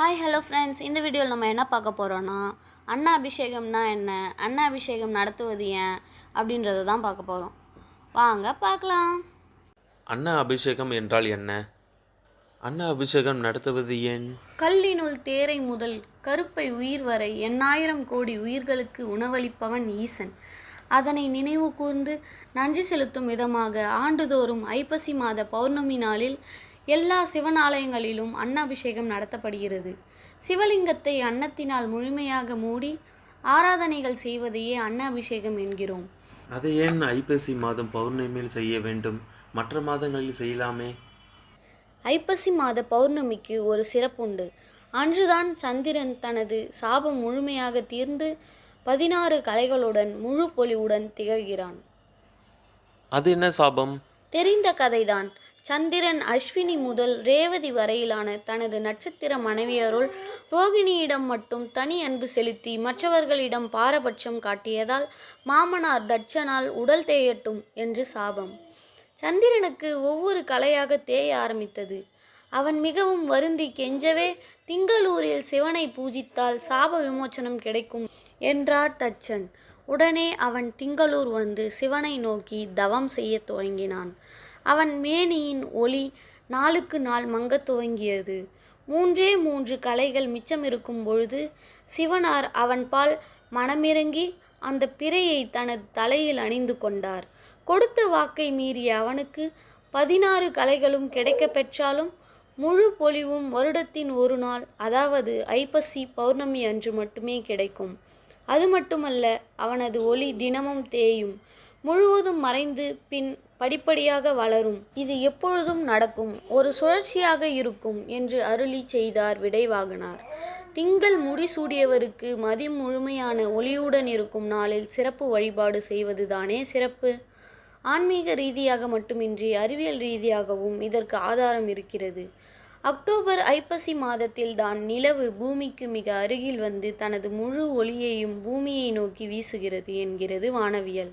Hi hello friends இந்த வீடியோவில் நம்ம என்ன பார்க்க போகிறோன்னா அண்ணா அபிஷேகம்னா என்ன? அண்ணா அபிஷேகம் நடத்துவது ஏன்? அப்படின்றத தான் பார்க்க போகிறோம் வாங்க பார்க்கலாம். அன்ன அபிஷேகம் என்றால் என்ன? அன்ன அபிஷேகம் நடத்துவது ஏன்? கல்லினுள் தேரை முதல் கருப்பை உயிர் வரை எண்ணாயிரம் கோடி உயிர்களுக்கு உணவளிப்பவன் ஈசன். அதனை நினைவு கூர்ந்து நன்றி செலுத்தும் விதமாக ஆண்டுதோறும் ஐப்பசி மாத பௌர்ணமி நாளில் எல்லா சிவனாலயங்களிலும் அன்னாபிஷேகம் நடத்தப்படுகிறது. சிவலிங்கத்தை அன்னத்தினால் முழுமையாக மூடி ஆராதனைகள் செய்வதையே அன்னாபிஷேகம் என்கிறோம். அதை ஏன் ஐப்பசி மாதம் பௌர்ணமியில் செய்ய வேண்டும்? மற்ற மாதங்களில் செய்யலாமே? ஐப்பசி மாத பௌர்ணமிக்கு ஒரு சிறப்புண்டு. அன்றுதான் சந்திரன் தனது சாபம் முழுமையாக தீர்ந்து பதினாறு கலைகளுடன் முழு பொலிவுடன் திகழ்கிறான். அது என்ன சாபம்? தெரிந்த கதைதான். சந்திரன் அஸ்வினி முதல் ரேவதி வரையிலான தனது நட்சத்திர மனைவியருள் ரோகிணியிடம் மட்டும் தனி அன்பு செலுத்தி மற்றவர்களிடம் பாரபட்சம் காட்டியதால் மாமனார் தட்சனால் உடல் தேயட்டும் என்று சாபம். சந்திரனுக்கு ஒவ்வொரு கலையாக தேய ஆரம்பித்தது. அவன் மிகவும் வருந்தி கெஞ்சவே திங்களூரில் சிவனை பூஜித்தால் சாப விமோச்சனம் கிடைக்கும் என்றார் தச்சன் உடனே அவன் திங்களூர் வந்து சிவனை நோக்கி தவம் செய்யத் துவங்கினான். அவன் மேனியின் ஒளி நாளுக்கு நாள் மங்கத் துவங்கியது. மூன்றே மூன்று கலைகள் மிச்சமிருக்கும் பொழுது சிவனார் அவன்பால் மனமிறங்கி அந்த பிறையை தனது தலையில் அணிந்து கொண்டார். கொடுத்த வாக்கை மீறிய அவனுக்கு பதினாறு கலைகளும் கிடைக்கப் பெற்றாலும் முழு பொலிவும் வருடத்தின் ஒரு நாள் அதாவது ஐப்பசி பௌர்ணமி அன்று மட்டுமே கிடைக்கும். அது மட்டுமல்ல அவனது ஒளி தினமும் தேயும். முழுவதும் மறைந்து பின் படிப்படியாக வளரும். இது எப்பொழுதும் நடக்கும். ஒரு சுழற்சியாக இருக்கும் என்று அருளி செய்தார் விடைவாகனார். திங்கள் முடிசூடியவருக்கு மதி முழுமையான ஒளியுடன் இருக்கும் நாளில் சிறப்பு வழிபாடு செய்வதுதானே சிறப்பு? ஆன்மீக ரீதியாக மட்டுமின்றி அறிவியல் ரீதியாகவும் இதற்கு ஆதாரம் இருக்கிறது. அக்டோபர் ஐப்பசி மாதத்தில் தான் நிலவு பூமிக்கு மிக அருகில் வந்து தனது முழு ஒளியையும் பூமியை நோக்கி வீசுகிறது என்கிறது வானவியல்.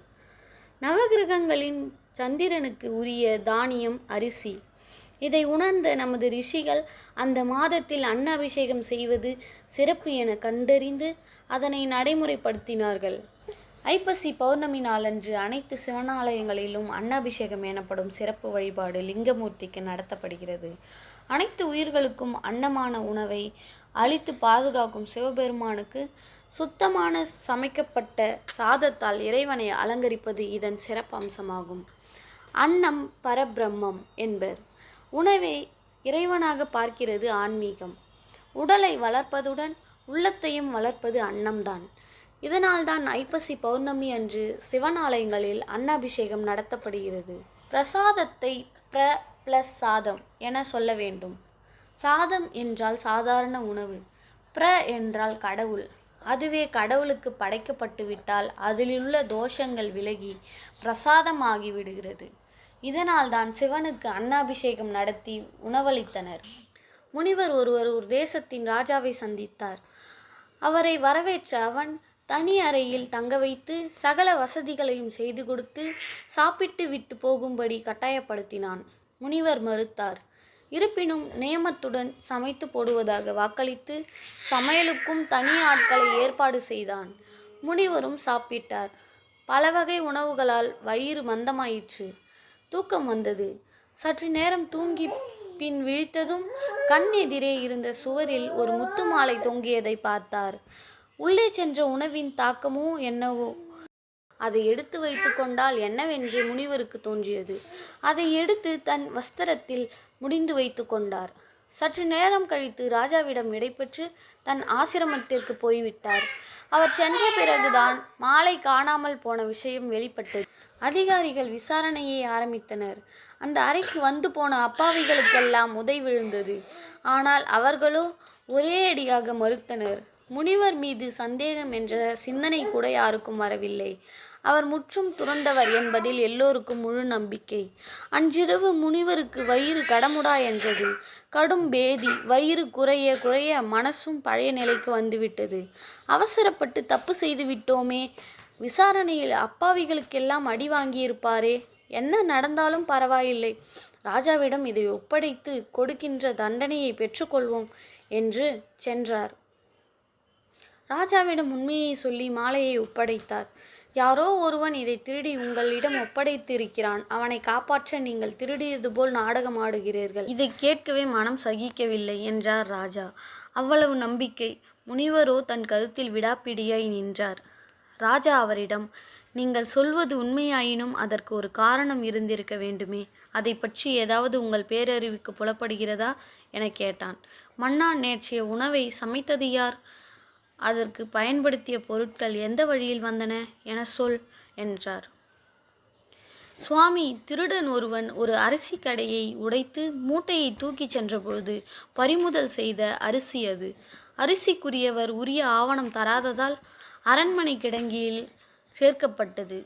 நவகிரகங்களின் சந்திரனுக்கு உரிய தானியம் அரிசி. இதை உணர்ந்த நமது ரிஷிகள் அந்த மாதத்தில் அன்ன அபிஷேகம் செய்வது சிறப்பு என கண்டறிந்து அதனை நடைமுறைப்படுத்தினார்கள். ஐப்பசி பௌர்ணமி நாளன்று அனைத்து சிவனாலயங்களிலும் அன்னாபிஷேகம் எனப்படும் சிறப்பு வழிபாடு லிங்கமூர்த்திக்கு நடத்தப்படுகிறது. அனைத்து உயிர்களுக்கும் அன்னமான உணவை அளித்து பாதுகாக்கும் சிவபெருமானுக்கு சுத்தமான சமைக்கப்பட்ட சாதத்தால் இறைவனை அலங்கரிப்பது இதன் சிறப்பம்சமாகும். அன்னம் பரபிரம்மம் என்பர். உணவை இறைவனாக பார்க்கிறது ஆன்மீகம். உடலை வளர்ப்பதுடன் உள்ளத்தையும் வளர்ப்பது அன்னம்தான். இதனால்தான் ஐப்பசி பௌர்ணமி அன்று சிவனாலயங்களில் அன்னாபிஷேகம் நடத்தப்படுகிறது. பிரசாதத்தை பிர பிளஸ் சாதம் என சொல்ல வேண்டும். சாதம் என்றால் சாதாரண உணவு. பிர என்றால் கடவுள். அதுவே கடவுளுக்கு படைக்கப்பட்டு விட்டால் அதிலுள்ள தோஷங்கள் விலகி பிரசாதமாகி விடுகிறது. இதனால்தான் சிவனுக்கு அன்னாபிஷேகம் நடத்தி உணவளித்தனர். முனிவர் ஒருவர் ஒரு தேசத்தின் ராஜாவை சந்தித்தார். அவரை வரவேற்ற அவன் தனி அறையில் தங்க வைத்து சகல வசதிகளையும் செய்து கொடுத்து சாப்பிட்டு விட்டு போகும்படி கட்டாயப்படுத்தினான். முனிவர் மறுத்தார் இருப்பினும் நியமத்துடன் சமைத்து போடுவதாக வாக்களித்து சமையலுக்கும் தனி ஆட்களை ஏற்பாடு செய்தான். முனிவரும் சாப்பிட்டார். பல வகை உணவுகளால் வயிறு மந்தமாயிற்று. தூக்கம் வந்தது. சற்று நேரம் தூங்கி பின் விழித்ததும் கண் எதிரே இருந்த சுவரில் ஒரு முத்து மாலை தொங்கியதை பார்த்தார். உள்ளே சென்ற உணவின் தாக்கமோ என்னவோ அதை எடுத்து வைத்து கொண்டால் என்னவென்று முனிவருக்கு தோன்றியது. அதை எடுத்து தன் வஸ்திரத்தில் முடிந்து வைத்து கொண்டார். சற்று நேரம் கழித்து ராஜாவிடம் விடைபெற்று தன் ஆசிரமத்திற்கு போய்விட்டார். அவர் சென்ற பிறகுதான் மாலை காணாமல் போன விஷயம் வெளிப்பட்டது. அதிகாரிகள் விசாரணையை ஆரம்பித்தனர். அந்த அறைக்கு வந்து போன அப்பாவிகளுக்கெல்லாம் உதை விழுந்தது. ஆனால் அவர்களோ ஒரே அடியாக மறுத்தனர். முனிவர் மீது சந்தேகம் என்ற சிந்தனை கூட யாருக்கும் வரவில்லை. அவர் முற்றும் துறந்தவர் என்பதில் எல்லோருக்கும் முழு நம்பிக்கை. அன்றிரவு முனிவருக்கு வயிறு கடமுடா என்றது. கடும் பேதி வயிறு குறைய குறைய மனசும் பழைய நிலைக்கு வந்துவிட்டது. அவசரப்பட்டு தப்பு செய்து விட்டோமே விசாரணையில் அப்பாவிகளுக்கெல்லாம் அடி வாங்கியிருப்பாரே என்ன நடந்தாலும் பரவாயில்லை. ராஜாவிடம் இதை ஒப்படைத்து கொடுக்கின்ற தண்டனையை பெற்றுக்கொள்வோம் என்று சென்றார். ராஜாவிடம் உண்மையை சொல்லி மாலையை ஒப்படைத்தார். யாரோ ஒருவன் இதை திருடி உங்களிடம் ஒப்படைத்திருக்கிறான். அவனை காப்பாற்ற நீங்கள் திருடியது போல் நாடகம் ஆடுகிறீர்கள். இதை கேட்கவே மனம் சகிக்கவில்லை என்றார் ராஜா. அவ்வளவு நம்பிக்கை முனிவரோ தன் கருத்தில் விடாப்பிடியாய் நின்றார். ராஜா அவரிடம் நீங்கள் சொல்வது உண்மையாயினும் அதற்கு ஒரு காரணம் இருந்திருக்க வேண்டுமே. அதை பற்றி ஏதாவது உங்கள் பேரறிவுக்கு புலப்படுகிறதா? என கேட்டான். மன்னா நேற்றைய உணவை சமைத்தது யார்? அதற்கு பயன்படுத்திய பொருட்கள் எந்த வழியில் வந்தன என சொல் என்றார். சுவாமி திருடன் ஒருவன் ஒரு அரிசி கடையை உடைத்து மூட்டையை தூக்கிச் சென்றபொழுது பறிமுதல் செய்த அரிசி அது. அரிசிக்குரியவர் உரிய ஆவணம் தராததால் அரண்மனை கிடங்கியில் சேர்க்கப்பட்டது.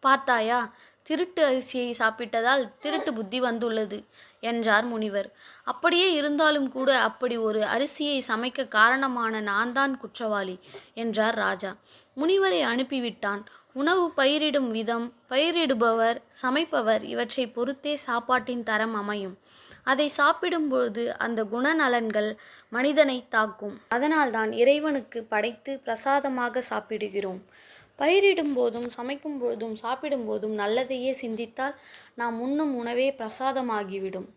பார்த்தாயா திருட்டு அரிசியை சாப்பிட்டதால் திருட்டு புத்தி வந்துள்ளது என்றார் முனிவர். அப்படியே இருந்தாலும் கூட அப்படி ஒரு அரிசியை சமைக்க காரணமான நான் தான் குற்றவாளி என்றார் ராஜா. முனிவரை அனுப்பிவிட்டான். உணவு பயிரிடும் விதம் பயிரிடுபவர் சமைப்பவர் இவற்றை பொறுத்தே சாப்பாட்டின் தரம் அமையும். அதை சாப்பிடும்போது அந்த குணநலன்கள் மனிதனை தாக்கும். அதனால்தான் இறைவனுக்கு படைத்து பிரசாதமாக சாப்பிடுகிறோம். பயிரிடும் போதும் சமைக்கும் போதும் சாப்பிடும் போதும் நல்லதையே சிந்தித்தால் நாம் உண்ணும் உணவே பிரசாதமாகிவிடும்.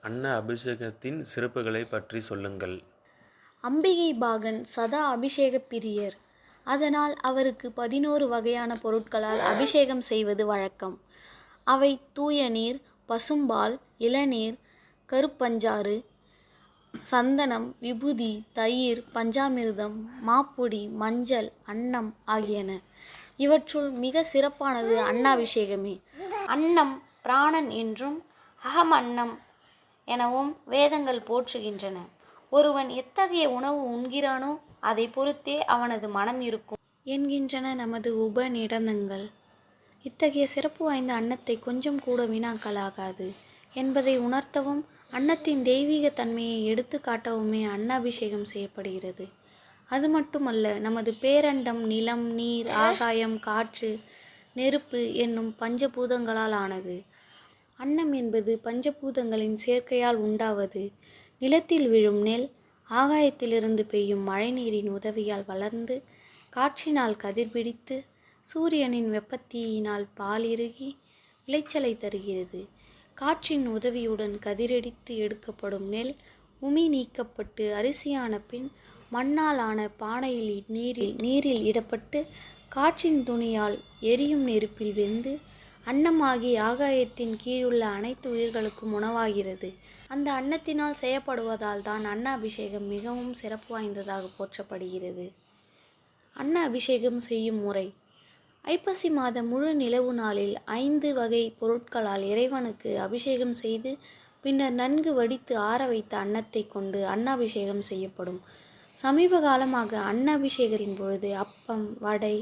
அன்ன அபிஷேகத்தின் சிறப்புகளை பற்றி சொல்லுங்கள். அம்பிகை பாகன் சதா அபிஷேக பிரியர். அதனால் அவருக்கு பதினோரு வகையான பொருட்களால் அபிஷேகம் செய்வது வழக்கம். அவை தூய நீர் பசும்பால் இளநீர் கருப்பஞ்சாறு சந்தனம் விபூதி தயிர் பஞ்சாமிர்தம் மாப்பொடி மஞ்சள் அன்னம் ஆகியன. இவற்றுள் மிக சிறப்பானது அன்னாபிஷேகமே. அன்னம் பிராணன் என்றும் அகம் அன்னம் எனவும் வேதங்கள் போற்றுகின்றன. ஒருவன் எத்தகைய உணவு உண்கிறானோ அதை பொறுத்தே அவனது மனம் இருக்கும். என்கின்றன நமது உபநிடந்தங்கள். இத்தகைய சிறப்பு வாய்ந்த அன்னத்தை கொஞ்சம் கூட வீணாக்கலாகாது என்பதை உணர்த்தவும் அன்னத்தின் தெய்வீக தன்மையை எடுத்து காட்டவுமே அன்னாபிஷேகம் செய்யப்படுகிறது. அது மட்டுமல்ல நமது பேரண்டம் நிலம் நீர் ஆகாயம் காற்று நெருப்பு என்னும் பஞ்சபூதங்களால் ஆனது அன்னம் என்பது பஞ்சபூதங்களின் சேர்க்கையால் உண்டாவது நிலத்தில் விழும் நெல் ஆகாயத்திலிருந்து பெய்யும் மழைநீரின் உதவியால் வளர்ந்து காற்றினால் கதிர்பிடித்து சூரியனின் வெப்பத்தீயினால் பாலிருகி விளைச்சலை தருகிறது. காற்றின் உதவியுடன் கதிரடித்து எடுக்கப்படும் நெல் உமி நீக்கப்பட்டு அரிசியான பின் மண்ணால் ஆன பானையில் நீரில் நீரில் இடப்பட்டு காற்றின் துணியால் எரியும் நெருப்பில் வெந்து அன்னமாகி ஆகாயத்தின் கீழுள்ள அனைத்து உயிர்களுக்கும் உணவாகிறது. அந்த அன்னத்தினால் செய்யப்படுவதால் தான் அன்ன அபிஷேகம் மிகவும் சிறப்பு வாய்ந்ததாக போற்றப்படுகிறது. அன்ன அபிஷேகம் செய்யும் முறை ஐப்பசி மாத முழு நிலவு நாளில் ஐந்து வகை பொருட்களால் இறைவனுக்கு அபிஷேகம் செய்து பின்னர் நன்கு வடித்து ஆற வைத்த அன்னத்தை கொண்டு அன்னாபிஷேகம் செய்யப்படும். சமீப காலமாக அன்னாபிஷேகத்தின் பொழுது அப்பம் வடை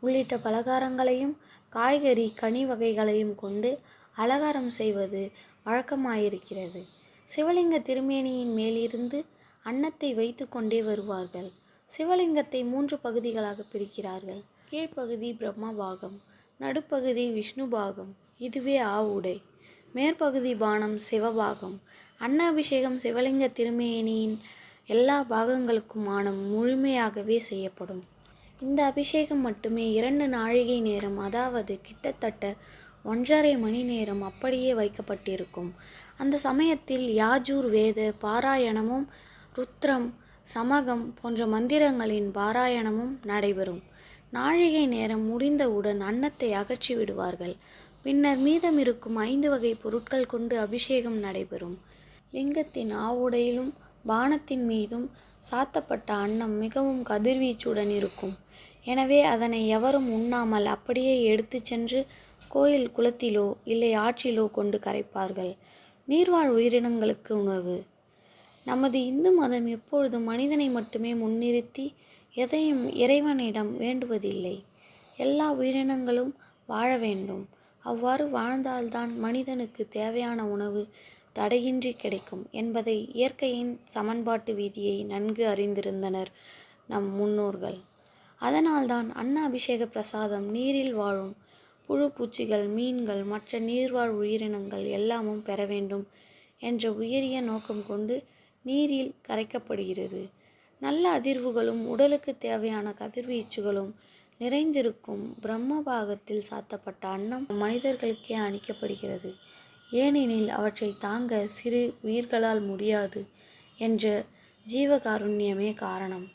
உள்ளிட்ட பலகாரங்களையும் காய்கறி கனி வகைகளையும் கொண்டு அலங்காரம் செய்வது வழக்கமாயிருக்கிறது. சிவலிங்க திருமேனியின் மேலிருந்து அன்னத்தை வைத்து கொண்டே வருவார்கள். சிவலிங்கத்தை மூன்று பகுதிகளாக பிரிக்கிறார்கள். கீழ்ப்பகுதி பிரம்மா பாகம் நடுப்பகுதி விஷ்ணு பாகம் இதுவே ஆவுடை மேற்பகுதி பானம் சிவபாகம். அன்னாபிஷேகம் சிவலிங்க திருமேனியின் எல்லா பாகங்களுக்குமான முழுமையாகவே செய்யப்படும். இந்த அபிஷேகம் மட்டுமே இரண்டு நாழிகை நேரம் அதாவது கிட்டத்தட்ட ஒன்றரை மணி நேரம் அப்படியே வைக்கப்பட்டிருக்கும். அந்த சமயத்தில் யாஜூர் வேத பாராயணமும் ருத்ரம் சமகம் போன்ற மந்திரங்களின் பாராயணமும் நடைபெறும். நாழிகை நேரம் முடிந்தவுடன் அன்னத்தை அகற்றி விடுவார்கள் பின்னர் மீதமிருக்கும் ஐந்து வகை பொருட்கள் கொண்டு அபிஷேகம் நடைபெறும். லிங்கத்தின் ஆவுடையிலும் பானத்தின் மீதும் சாத்தப்பட்ட அன்னம் மிகவும் கதிர்வீச்சுடன் இருக்கும். எனவே அதனை எவரும் உண்ணாமல் அப்படியே எடுத்துச் சென்று கோயில் குளத்திலோ இல்லை ஆற்றிலோ கொண்டு கரைப்பார்கள். நீர்வாழ் உயிரினங்களுக்கு உணவு. நமது இந்து மதம் எப்பொழுதும் மனிதனை மட்டுமே முன்னிறுத்தி எதையும் இறைவனிடம் வேண்டுவதில்லை. எல்லா உயிரினங்களும் வாழ வேண்டும். அவ்வாறு வாழ்ந்தால்தான் மனிதனுக்கு தேவையான உணவு தடையின்றி கிடைக்கும் என்பதை இயற்கையின் சமன்பாட்டு விதியை நன்கு அறிந்திருந்தனர் நம் முன்னோர்கள். அதனால்தான் அன்ன அபிஷேக பிரசாதம் நீரில் வாழும் புழு பூச்சிகள் மீன்கள் மற்ற நீர்வாழ் உயிரினங்கள் எல்லாமும் பெற வேண்டும் என்ற உயரிய நோக்கம் கொண்டு நீரில் கரைக்கப்படுகிறது. நல்ல அதிர்வுகளும் உடலுக்கு தேவையான கதிர்வீச்சுகளும் நிறைந்திருக்கும் பிரம்ம பாகத்தில் சாத்தப்பட்ட அன்னம் மனிதர்களுக்கே அளிக்கப்படுகிறது ஏனெனில் அவற்றை தாங்க சிறு உயிர்களால் முடியாது என்ற ஜீவகாருண்யமே காரணம்.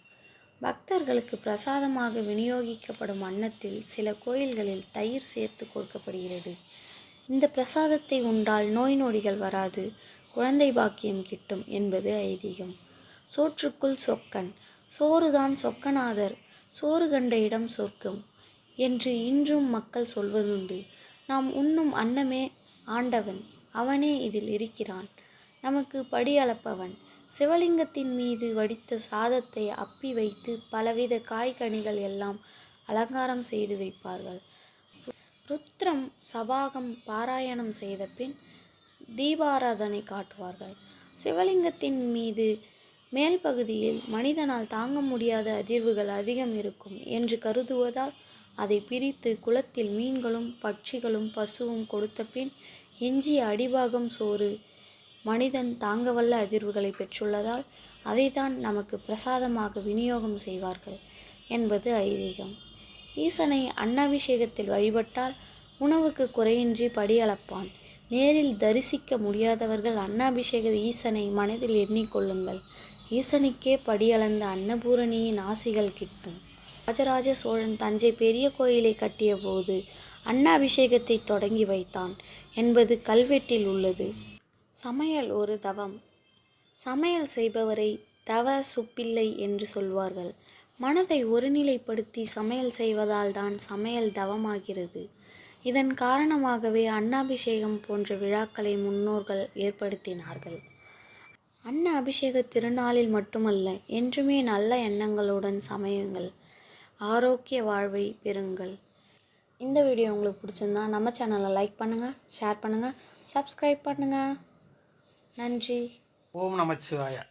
பக்தர்களுக்கு பிரசாதமாக விநியோகிக்கப்படும் அன்னத்தில் சில கோயில்களில் தயிர் சேர்த்து கொடுக்கப்படுகிறது. இந்த பிரசாதத்தை உண்டால் நோய் நொடிகள் வராது குழந்தை பாக்கியம் கிட்டும் என்பது ஐதீகம். சோற்றுக்குள் சொக்கன். சோறுதான் சொக்கநாதர். சோறு கண்ட இடம் சொர்க்கம் என்று இன்றும் மக்கள் சொல்வதுண்டு. நாம் உண்ணும் அன்னமே ஆண்டவன். அவனே இதில் இருக்கிறான். நமக்கு படி அளப்பவன். சிவலிங்கத்தின் மீது வடித்த சாதத்தை அப்பி வைத்து பலவித காய்கனிகள் எல்லாம் அலங்காரம் செய்து வைப்பார்கள். ருத்ரம் சபாகம் பாராயணம் செய்த பின் தீபாராதனை காட்டுவார்கள். சிவலிங்கத்தின் மீது மேல் பகுதியில் மனிதனால் தாங்க முடியாத அதிர்வுகள் அதிகம் இருக்கும் என்று கருதுவதால் அதை பிரித்து குளத்தில் மீன்களும் பட்சிகளும் பசுவும் கொடுத்த பின் எஞ்சிய அடிபாகம் சோறு மனிதன் தாங்கவல்ல அதிர்வுகளை பெற்றுள்ளதால் அதைத்தான் நமக்கு பிரசாதமாக விநியோகம் செய்வார்கள் என்பது ஐதீகம். ஈசனை அன்னாபிஷேகத்தில் வழிபட்டால் உணவுக்கு குறையின்றி படியளப்பான் நேரில் தரிசிக்க முடியாதவர்கள் அன்னாபிஷேக ஈசனை மனதில் எண்ணிக்கொள்ளுங்கள் ஈசனுக்கே படியளந்த அன்னபூரணியின் ஆசிகள் கிட்டும். ராஜராஜ சோழன் தஞ்சை பெரிய கோயிலை கட்டியபோது அன்னாபிஷேகத்தை தொடங்கி வைத்தான் என்பது கல்வெட்டில் உள்ளது. சமையல் ஒரு தவம். சமையல் செய்பவரை தவ சுப்பிள்ளை என்று சொல்வார்கள். மனதை ஒருநிலைப்படுத்தி சமையல் செய்வதால் தான் சமையல் தவமாகிறது. இதன் காரணமாகவே அன்னாபிஷேகம் போன்ற விழாக்களை முன்னோர்கள் ஏற்படுத்தினார்கள். அன்ன அபிஷேக திருநாளில் மட்டுமல்ல என்றுமே நல்ல எண்ணங்களுடன் சமையுங்கள். ஆரோக்கிய வாழ்வை பெறுங்கள். இந்த வீடியோ உங்களுக்கு பிடிச்சிருந்தா நம்ம சேனலை லைக் பண்ணுங்கள் ஷேர் பண்ணுங்கள் சப்ஸ்கிரைப் பண்ணுங்கள் நன்றி. ஓம் நமச்சிவாயா.